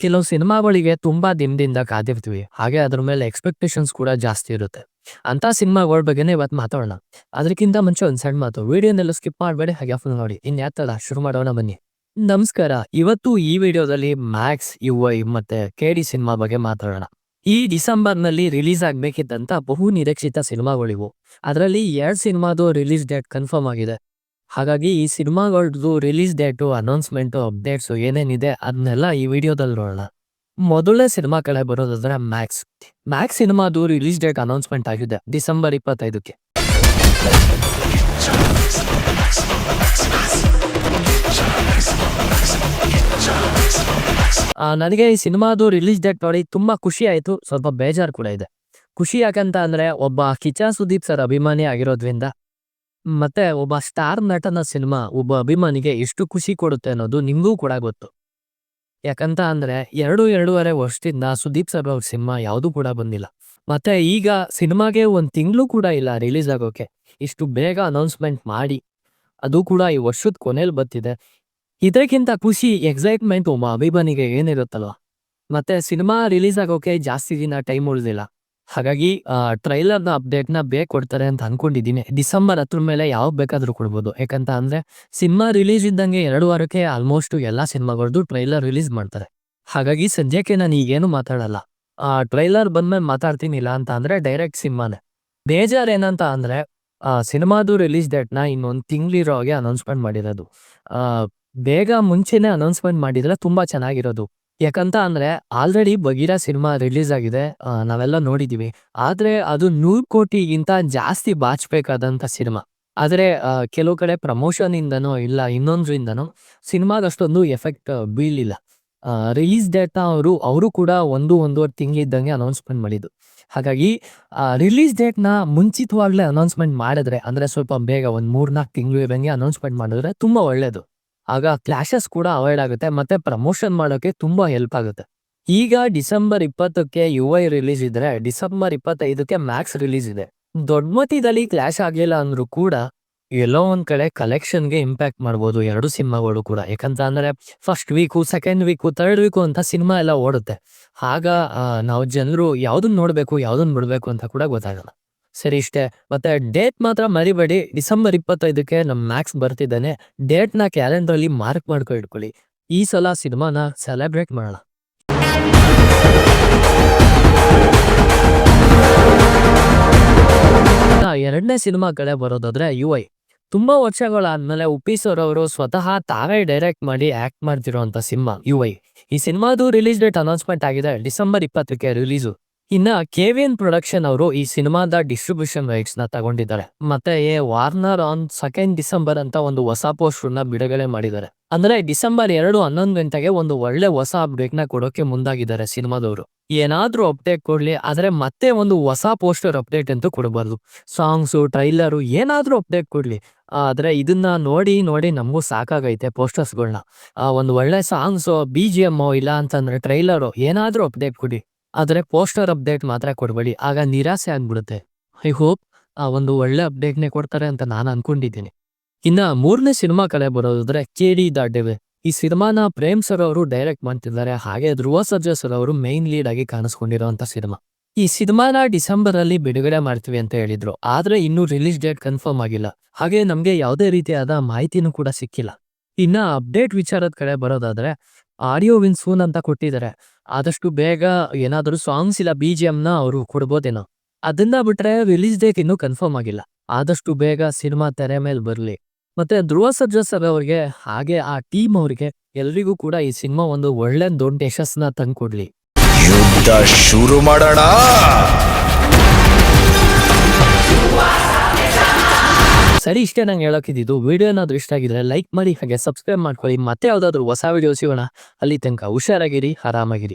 ಕೆಲವು ಸಿನಿಮಾಗಳಿಗೆ ತುಂಬಾ ದಿನದಿಂದ ಕಾದಿರ್ತೀವಿ. ಹಾಗೆ ಅದ್ರ ಮೇಲೆ ಎಕ್ಸ್ಪೆಕ್ಟೇಷನ್ಸ್ ಕೂಡ ಜಾಸ್ತಿ ಇರುತ್ತೆ. ಅಂತ ಸಿನಿಮಾಗಳ ಬಗ್ಗೆನೇ ಇವತ್ತು ಮಾತಾಡೋಣ. ಅದಕ್ಕಿಂತ ಮುಂಚೆ ಒಂದು ಸಣ್ಣ ಮಾತು. ವಿಡಿಯೋನೆಲ್ಲ ಸ್ಕಿಪ್ ಮಾಡಬೇಡಿ, ಹಾಗೆ ಫುಲ್ ನೋಡಿ. ಇನ್ಯಾತಲ್ಲ ಶುರು ಮಾಡೋಣ ಬನ್ನಿ. ನಮಸ್ಕಾರ. ಇವತ್ತು ಈ ವಿಡಿಯೋದಲ್ಲಿ ಮ್ಯಾಕ್ಸ್ ಯು ಐ ಮತ್ತೆ ಕೆ ಡಿ ಸಿನಿಮಾ ಬಗ್ಗೆ ಮಾತಾಡೋಣ. ಈ ಡಿಸೆಂಬರ್ನಲ್ಲಿ ರಿಲೀಸ್ ಆಗ್ಬೇಕಿದ್ದಂತ ಬಹು ನಿರೀಕ್ಷಿತ ಸಿನಿಮಾಗಳಿವು ಅದರಲ್ಲಿ ಎರಡ್ ಸಿನಿಮಾದು ರಿಲೀಸ್ ಡೇಟ್ ಕನ್ಫರ್ಮ್ ಆಗಿದೆ. ಹಾಗಾಗಿ ಈ ಸಿನಿಮಾಗಳದ್ದು ರಿಲೀಸ್ ಡೇಟು ಅನೌನ್ಸ್ಮೆಂಟು ಅಪ್ಡೇಟ್ಸು ಏನೇನಿದೆ ಅದನ್ನೆಲ್ಲ ಈ ವಿಡಿಯೋದಲ್ಲಿ ನೋಡೋಣ. ಮೊದಲನೇ ಸಿನಿಮಾ ಕಡೆ ಬರೋದಾದ್ರೆ ಮ್ಯಾಕ್ಸ್ ಮ್ಯಾಕ್ಸ್ ಸಿನಿಮಾದು ರಿಲೀಸ್ ಡೇಟ್ ಅನೌನ್ಸ್ಮೆಂಟ್ ಆಗಿದೆ ಡಿಸೆಂಬರ್ ಇಪ್ಪತ್ತೈದಕ್ಕೆ. ನನಗೆ ಈ ಸಿನಿಮಾದು ರಿಲೀಸ್ ಡೇಟ್ ನೋಡಿ ತುಂಬಾ ಖುಷಿ ಆಯಿತು, ಸ್ವಲ್ಪ ಬೇಜಾರು ಕೂಡ ಇದೆ. ಖುಷಿ ಯಾಕಂತ ಅಂದ್ರೆ ಒಬ್ಬ ಕಿಚಾ ಸುದೀಪ್ ಸರ್ ಅಭಿಮಾನಿ ಆಗಿರೋದ್ರಿಂದ ಮತ್ತೆ ಒಬ್ಬ ಸ್ಟಾರ್ ನಟನ ಸಿನಿಮಾ ಒಬ್ಬ ಅಭಿಮಾನಿಗೆ ಎಷ್ಟು ಖುಷಿ ಕೊಡುತ್ತೆ ಅನ್ನೋದು ನಿಮಗೂ ಕೂಡ ಗೊತ್ತು. ಯಾಕಂತ ಅಂದ್ರೆ ಎರಡು ಎರಡೂವರೆ ವರ್ಷದಿಂದ ಸುದೀಪ್ ಸರ್ ಅವ್ರ ಸಿನಿಮಾ ಯಾವುದು ಕೂಡ ಬಂದಿಲ್ಲ. ಮತ್ತೆ ಈಗ ಸಿನಿಮಾಗೆ ಒಂದ್ ತಿಂಗಳು ಕೂಡ ಇಲ್ಲ ರಿಲೀಸ್ ಆಗೋಕೆ. ಇಷ್ಟು ಬೇಗ ಅನೌನ್ಸ್ಮೆಂಟ್ ಮಾಡಿ. ಅದು ಕೂಡ ಈ ವರ್ಷದ ಕೊನೆಯಲ್ಲಿ ಬರ್ತಿದೆ. ಇದಕ್ಕಿಂತ ಖುಷಿ ಎಕ್ಸೈಟ್ಮೆಂಟ್ ಒಬ್ಬ ಅಭಿಮಾನಿಗೆ ಏನಿರುತ್ತಲ್ವ? ಮತ್ತೆ ಸಿನಿಮಾ ರಿಲೀಸ್ ಆಗೋಕೆ ಜಾಸ್ತಿ ದಿನ ಟೈಮ್ ಉಳಿದಿಲ್ಲ. ಹಾಗಾಗಿ ಟ್ರೈಲರ್ನ ಅಪ್ಡೇಟ್ನ ಬೇಗ ಕೊಡ್ತಾರೆ ಅಂತ ಅನ್ಕೊಂಡಿದ್ದೀನಿ. ಡಿಸೆಂಬರ್ ಹತ್ರ ಮೇಲೆ ಯಾವಾಗ ಬೇಕಾದರೂ ಕೊಡ್ಬೋದು. ಯಾಕಂತ ಅಂದ್ರೆ ಸಿನಿಮಾ ರಿಲೀಸ್ ಇದ್ದಂಗೆ ಎರಡು ವಾರಕ್ಕೆ ಆಲ್ಮೋಸ್ಟ್ ಎಲ್ಲಾ ಸಿನಿಮಾಗಳದ್ದು ಟ್ರೈಲರ್ ರಿಲೀಸ್ ಮಾಡ್ತಾರೆ. ಹಾಗಾಗಿ ಸದ್ಯಕ್ಕೆ ನಾನು ಈಗೇನು ಮಾತಾಡಲ್ಲ. ಆ ಟ್ರೈಲರ್ ಬಂದ್ಮೇಲೆ ಮಾತಾಡ್ತೀನಿ ಇಲ್ಲ ಅಂತ ಅಂದ್ರೆ ಡೈರೆಕ್ಟ್ ಸಿನಿಮಾನೆ ಬೇಜಾರ್ ಏನಂತ ಅಂದ್ರೆ ಸಿನಿಮಾದು ರಿಲೀಸ್ ಡೇಟ್ನ ಇನ್ನೊಂದು ತಿಂಗಳಿರೋ ಹಾಗೆ ಅನೌನ್ಸ್ಮೆಂಟ್ ಮಾಡಿರೋದು ಬೇಗ ಮುಂಚೆನೇ ಅನೌನ್ಸ್ಮೆಂಟ್ ಮಾಡಿದ್ರೆ ತುಂಬಾ ಚೆನ್ನಾಗಿರೋದು. ಯಾಕಂತ ಅಂದ್ರೆ ಆಲ್ರೆಡಿ ಬಗೀರ ಸಿನಿಮಾ ರಿಲೀಸ್ ಆಗಿದೆ ನಾವೆಲ್ಲ ನೋಡಿದೀವಿ. ಆದ್ರೆ ಅದು ನೂರ್ ಕೋಟಿಗಿಂತ ಜಾಸ್ತಿ ಬಾಚ್ಬೇಕಾದಂತ ಸಿನಿಮಾ. ಆದ್ರೆ ಕೆಲವು ಕಡೆ ಪ್ರಮೋಷನ್ ಇಂದನೋ ಇಲ್ಲ ಇನ್ನೊಂದ್ರಿಂದನೋ ಅಷ್ಟೊಂದು ಎಫೆಕ್ಟ್ ಬೀಳಿಲ್ಲ. ರಿಲೀಸ್ ಡೇಟ್ ಅವರು ಅವರು ಕೂಡ ಒಂದು, ಒಂದೂವರೆ ತಿಂಗಳಿದ್ದಂಗೆ ಅನೌನ್ಸ್ಮೆಂಟ್ ಮಾಡಿದ್ದು. ಹಾಗಾಗಿ ರಿಲೀಸ್ ಡೇಟ್ನ ಮುಂಚಿತವಾಗ್ಲೇ ಅನೌನ್ಸ್ಮೆಂಟ್ ಮಾಡಿದ್ರೆ, ಅಂದ್ರೆ ಸ್ವಲ್ಪ ಬೇಗ ಒಂದ್ ಮೂರ್ನಾಲ್ಕು ತಿಂಗಳು ಇದ್ದಂಗೆ ಅನೌನ್ಸ್ಮೆಂಟ್ ಮಾಡಿದ್ರೆ ತುಂಬಾ ಒಳ್ಳೇದು. ಆಗ ಕ್ಲಾಶಸ್ ಕೂಡ ಅವಾಯ್ಡ್ ಆಗುತ್ತೆ, ಮತ್ತೆ ಪ್ರಮೋಷನ್ ಮಾಡೋಕೆ ತುಂಬಾ ಹೆಲ್ಪ್ ಆಗುತ್ತೆ. ಈಗ ಡಿಸೆಂಬರ್ ಇಪ್ಪತ್ತಕ್ಕೆ ಯು ಐ ರಿಲೀಸ್ ಇದ್ರೆ, ಡಿಸೆಂಬರ್ ಇಪ್ಪತ್ತೈದಕ್ಕೆ ಮ್ಯಾಕ್ಸ್ ರಿಲೀಸ್ ಇದೆ. ದೊಡ್ಡ ಮಟ್ಟಿದಲ್ಲಿ ಕ್ಲಾಶ್ ಆಗಲಿಲ್ಲ ಅಂದ್ರೂ ಕೂಡ, ಎಲ್ಲೋ ಒಂದ್ ಕಡೆ ಕಲೆಕ್ಷನ್ಗೆ ಇಂಪ್ಯಾಕ್ಟ್ ಮಾಡ್ಬೋದು ಎರಡು ಸಿನಿಮಾಗಳು ಕೂಡ. ಯಾಕಂತ ಅಂದ್ರೆ first week second week third week ಅಂತ ಸಿನಿಮಾ ಎಲ್ಲ ಓಡುತ್ತೆ. ಆಗ ನಾವು ಜನರು ಯಾವ್ದನ್ನ ನೋಡ್ಬೇಕು ಯಾವ್ದನ್ನ ಬಿಡ್ಬೇಕು ಅಂತ ಕೂಡ ಗೊತ್ತಾಗಲ್ಲ. ಸರಿ, ಇಷ್ಟೇ. ಮತ್ತೆ ಡೇಟ್ ಮಾತ್ರ ಮರಿಬೇಡಿ. ಡಿಸೆಂಬರ್ ಇಪ್ಪತ್ತೈದಕ್ಕೆ ನಮ್ಮ ಮ್ಯಾಕ್ಸ್ ಬರ್ತಿದ್ದಾನೆ. ಡೇಟ್ನ ಕ್ಯಾಲೆಂಡರ್ ಅಲ್ಲಿ ಮಾರ್ಕ್ ಮಾಡ್ಕೊ ಇಟ್ಕೊಳ್ಳಿ. ಈ ಸಲ ಸಿನಿಮಾನ ಸೆಲೆಬ್ರೇಟ್ ಮಾಡೋಣ. ಎರಡನೇ ಸಿನಿಮಾ ಕಡೆ ಬರೋದಾದ್ರೆ ಯು ಐ. ತುಂಬಾ ವರ್ಷಗಳಾದ್ಮೇಲೆ ಉಪ್ಪಿ ಸರ್ ಅವರು ಸ್ವತಃ ತಾವೇ ಡೈರೆಕ್ಟ್ ಮಾಡಿ ಆಕ್ಟ್ ಮಾಡ್ತಿರೋಂತ ಸಿನಿಮಾ ಯು ಐ. ಈ ಸಿನಿಮಾದು ರಿಲೀಸ್ ಡೇಟ್ ಅನೌನ್ಸ್ಮೆಂಟ್ ಆಗಿದೆ ಡಿಸೆಂಬರ್ ಇಪ್ಪತ್ತಕ್ಕೆ ರಿಲೀಸು. ಇನ್ನ ಕೆವಿಎನ್ ಪ್ರೊಡಕ್ಷನ್ ಅವರು ಈ ಸಿನಿಮಾದ ಡಿಸ್ಟ್ರಿಬ್ಯೂಷನ್ ರೈಟ್ಸ್ನ ತಗೊಂಡಿದ್ದಾರೆ. ಮತ್ತೆ a Warner on second December ಅಂತ ಒಂದು ಹೊಸ ಪೋಸ್ಟರ್ನ ಬಿಡುಗಡೆ ಮಾಡಿದ್ದಾರೆ. ಅಂದ್ರೆ ಡಿಸೆಂಬರ್ ಎರಡು ಹನ್ನೊಂದು ಗಂಟೆಗೆ ಒಂದು ಒಳ್ಳೆ ಹೊಸ ಅಪ್ಡೇಟ್ನ ಕೊಡೋಕೆ ಮುಂದಾಗಿದ್ದಾರೆ ಸಿನಿಮಾದವರು. ಏನಾದ್ರೂ ಅಪ್ಡೇಟ್ ಕೊಡ್ಲಿ, ಆದ್ರೆ ಮತ್ತೆ ಒಂದು ಹೊಸ ಪೋಸ್ಟರ್ ಅಪ್ಡೇಟ್ ಅಂತೂ ಕೊಡಬಾರ್ದು. ಸಾಂಗ್ಸು ಟ್ರೈಲರು ಏನಾದ್ರೂ ಅಪ್ಡೇಟ್ ಕೊಡ್ಲಿ. ಆದ್ರೆ ಇದನ್ನ ನೋಡಿ ನೋಡಿ ನಮಗೂ ಸಾಕಾಗೈತೆ ಪೋಸ್ಟರ್ಸ್ಗಳನ್ನ ಒಂದು ಒಳ್ಳೆ ಸಾಂಗ್ಸು ಬಿ ಜಿ ಎಂ ಇಲ್ಲ ಅಂತಂದ್ರೆ ಟ್ರೈಲರು ಏನಾದ್ರೂ ಅಪ್ಡೇಟ್ ಕೊಡಿ. ಆದ್ರೆ ಪೋಸ್ಟರ್ ಅಪ್ಡೇಟ್ ಮಾತ್ರ ಕೊಡಬೇಡಿ. ಆಗ ನಿರಾಸೆ ಆಗ್ಬಿಡುತ್ತೆ. ಐ ಹೋಪ್ ಆ ಒಂದು ಒಳ್ಳೆ ಅಪ್ಡೇಟ್ನೇ ಕೊಡ್ತಾರೆ ಅಂತ ನಾನು ಅನ್ಕೊಂಡಿದ್ದೀನಿ. ಇನ್ನ ಮೂರನೇ ಸಿನಿಮಾ ಕಲೆ ಬರೋದಾದ್ರೆ ಕೇಡಿ ದಾಡ್ಯವೆ ಈ ಸಿನಿಮಾನ ಪ್ರೇಮ್ ಸರ್ ಅವರು ಡೈರೆಕ್ಟ್ ಮಾಡ್ತಿದ್ದಾರೆ. ಹಾಗೆ ಧ್ರುವ ಸರ್ಜಾ ಸರ್ ಅವರು ಮೈನ್ ಲೀಡ್ ಆಗಿ ಕಾಣಿಸ್ಕೊಂಡಿರೋಂಥ ಸಿನಿಮಾ. ಈ ಸಿನಿಮಾನ ಡಿಸೆಂಬರ್ ಅಲ್ಲಿ ಬಿಡುಗಡೆ ಮಾಡ್ತೀವಿ ಅಂತ ಹೇಳಿದ್ರು. ಆದ್ರೆ ಇನ್ನೂ ರಿಲೀಸ್ ಡೇಟ್ ಕನ್ಫರ್ಮ್ ಆಗಿಲ್ಲ. ಹಾಗೆ ನಮ್ಗೆ ಯಾವುದೇ ರೀತಿಯಾದ ಮಾಹಿತಿನೂ ಕೂಡ ಸಿಕ್ಕಿಲ್ಲ. ಇನ್ನ ಅಪ್ಡೇಟ್ ವಿಚಾರದ ಕಡೆ ಬರೋದಾದ್ರೆ ಆಡಿಯೋ ವಿನ್ ಸೂನ್ ಅಂತ ಕೊಟ್ಟಿದ್ದಾರೆ ಆದಷ್ಟು ಬೇಗ ಏನಾದರೂ ಸಾಂಗ್ಸ್ ಇಲ್ಲ ಬಿ ಜಿ ನ ಅವರು ಕೊಡ್ಬೋದೇನೋ. ಅದನ್ನ ಬಿಟ್ರೆ ರಿಲೀಸ್ ಡೇಟ್ ಇನ್ನೂ ಕನ್ಫರ್ಮ್ ಆಗಿಲ್ಲ. ಆದಷ್ಟು ಬೇಗ ಸಿನಿಮಾ ತೆರೆ ಮೇಲೆ ಬರಲಿ. ಮತ್ತೆ ಧ್ರುವ ಸರ್ಜಾ ಸರ್ ಅವ್ರಿಗೆ, ಹಾಗೆ ಆ ಟೀಮ್ ಅವ್ರಿಗೆ ಎಲ್ರಿಗೂ ಕೂಡ ಈ ಸಿನಿಮಾ ಒಂದು ಒಳ್ಳೆ ದೊಡ್ಡ ಯಶಸ್ಸನ್ನ ತಂದ್ಕೊಡ್ಲಿ ಯುದ್ಧ ಶುರು ಮಾಡೋಣ. ಸರಿ, ಇಷ್ಟೇ ನಂಗೆ ಹೇಳೋಕಿದ್ದು ವಿಡಿಯೋ ಏನಾದರೂ ಇಷ್ಟ ಆಗಿದ್ರೆ ಲೈಕ್ ಮಾಡಿ, ಹಾಗೆ ಸಬ್ಸ್ಕ್ರೈಬ್ ಮಾಡ್ಕೊಳ್ಳಿ. ಮತ್ತೆ ಯಾವುದಾದ್ರೂ ಹೊಸ ವಿಡಿಯೋ ಸಿಗೋಣ. ಅಲ್ಲಿ ತನಕ ಹುಷಾರಾಗಿರಿ, ಆರಾಮಾಗಿರಿ.